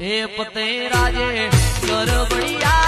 એ પતે રાજે ગરબડિયા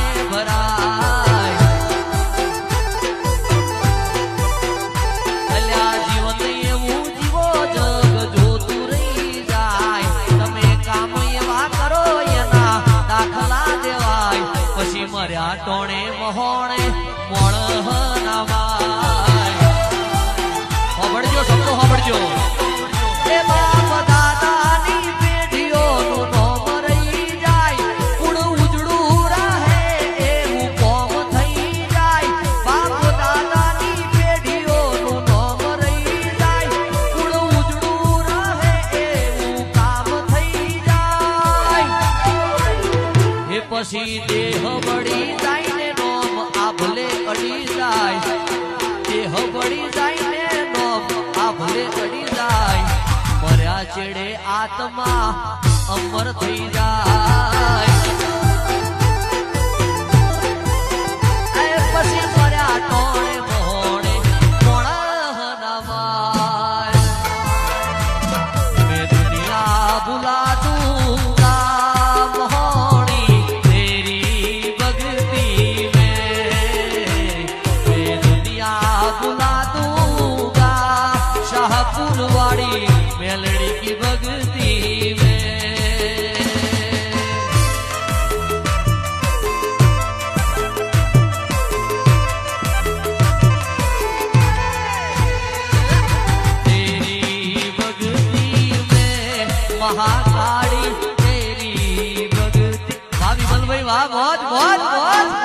ટોણે મહોણા પછી દેહ વળી જાય ને નોમ, આભલે અડી જાય. દેહ વળી જાય ને નોમ, આભલે અડી જાય. મર્યા છેડે આત્મા અમર થઈ જાય. મહાકાળી તેરી ભગતી. વાહ વિમલભાઈ વાહ મોજ મોજ મોજ